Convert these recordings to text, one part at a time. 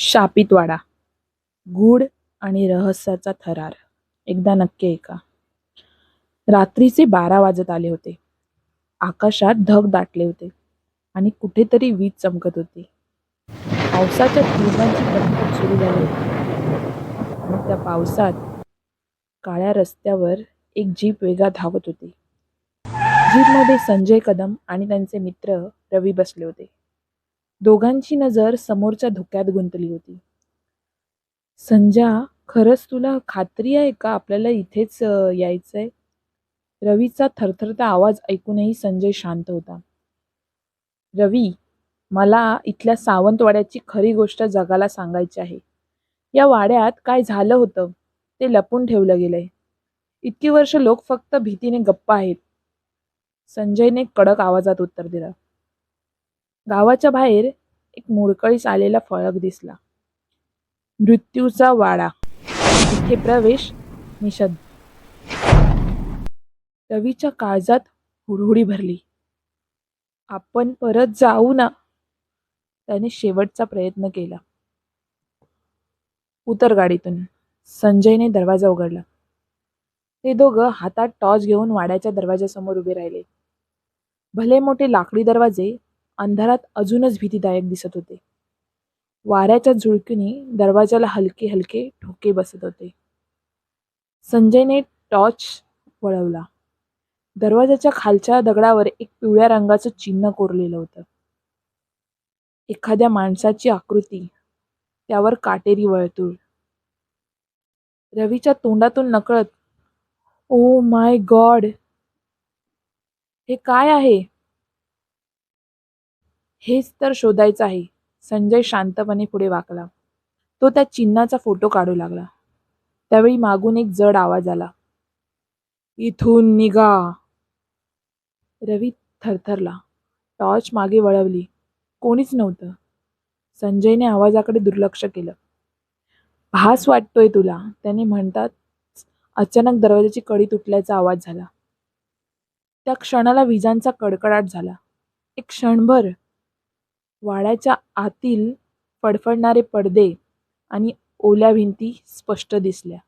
शापितवाडा. गूढ आणि रहस्याचा थरार. एकदा नक्की ऐका. रात्रीचे बारा वाजत आले होते. आकाशात ढग दाटले होते आणि कुठेतरी वीज चमकत होती. पावसाच्या थेंबांची सुरू झाली होती. आणि त्या पावसात काळ्या रस्त्यावर एक जीप वेगा धावत होती. जीपमध्ये संजय कदम आणि त्यांचे मित्र रवी बसले होते. दोघांची नजर समोरच्या धुक्यात गुंतली होती. संजा खरंच तुला खात्री आहे का आपल्याला इथेच यायचंय? रवीचा थरथरता आवाज ऐकूनही संजय शांत होता. रवी मला इथल्या सावंतवाड्याची खरी गोष्ट जगाला सांगायची आहे. या वाड्यात काय झालं होतं ते लपून ठेवलं गेलंय. इतकी वर्ष लोक फक्त भीतीने गप्प आहेत. संजयने कडक आवाजात उत्तर दिलं. गावाच्या बाहेर एक मोडकळीस आलेला फळक दिसला. मृत्यूचा वाडा. इथे प्रवेश निषद. रवीच्या काळजात हुडहुडी भरली. आपण परत जाऊ ना? त्याने शेवटचा प्रयत्न केला. उतर गाडीतून. संजयने दरवाजा उघडला. ते दोघं हातात टॉर्च घेऊन वाड्याच्या दरवाजासमोर उभे राहिले. भले मोठे लाकडी दरवाजे अंधारात अजूनच भीतीदायक दिसत होते. वाऱ्याच्या झुळकीने दरवाजाला हलके हलके ठोके बसत होते. संजयने टॉर्च वळवला. दरवाजाच्या खालच्या दगडावर एक पिवळ्या रंगाचं चिन्ह कोरलेलं होतं. एखाद्या माणसाची आकृती त्यावर काटेरी वळतूळ. रवीच्या तोंडातून नकळत ओ माय गॉड हे काय आहे? हेच तर शोधायचं आहे. संजय शांतपणे पुढे वाकला. तो त्या चिन्हाचा फोटो काढू लागला. त्यावेळी मागून एक जड आवाज आला. इथून निघा. रवी थरथरला. टॉर्च मागे वळवली. कोणीच नव्हतं. संजयने आवाजाकडे दुर्लक्ष केलं. भास वाटतोय तुला त्याने म्हणतात अचानक दरवाजाची कडी तुटल्याचा आवाज झाला. त्या क्षणाला विजांचा कडकडाट झाला. एक क्षणभर वाड्याच्या आतील फडफडणारे पडदे आणि ओल्या भिंती स्पष्ट दिसल्या.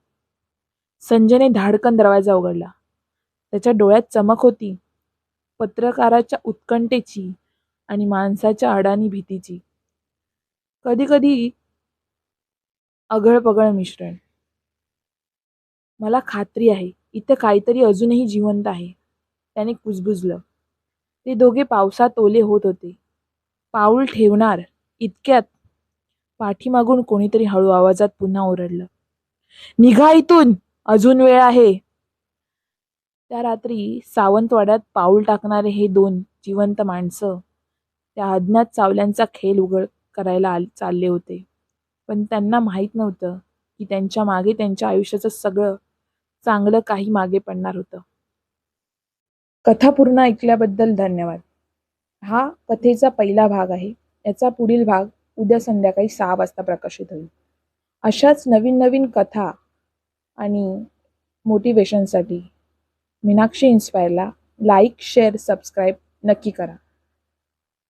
संजयने धाडकन दरवाजा उघडला. त्याच्या डोळ्यात चमक होती. पत्रकाराच्या उत्कंठेची आणि माणसाच्या अडाणी भीतीची. कधी कधी अगळपगळ मिश्रण. मला खात्री आहे. इथं काहीतरी अजूनही जिवंत आहे. त्याने कुजबुजलं. ते दोघे पावसात ओले होत होते. पाऊल ठेवणार इतक्यात पाठीमागून कोणीतरी हळू आवाजात पुन्हा ओरडलं. निघा इथून अजून वेळ आहे. त्या रात्री सावंतवाड्यात पाऊल टाकणारे हे दोन जिवंत माणसं त्या अज्ञात चावल्यांचा खेळ उघड करायला आल चालले होते. पण त्यांना माहीत नव्हतं की त्यांच्या मागे त्यांच्या आयुष्याचं सगळं चांगलं काही मागे पडणार होतं. कथा पूर्ण ऐकल्याबद्दल धन्यवाद. हा कथेचा पहिला भाग आहे. याचा पुढील भाग उद्या संध्याकाळी सहा वाजता प्रकाशित होईल. अशाच नवीन नवीन कथा आणि मोटिवेशनसाठी मीनाक्षी इन्स्पायरला लाईक शेअर सबस्क्राईब नक्की करा.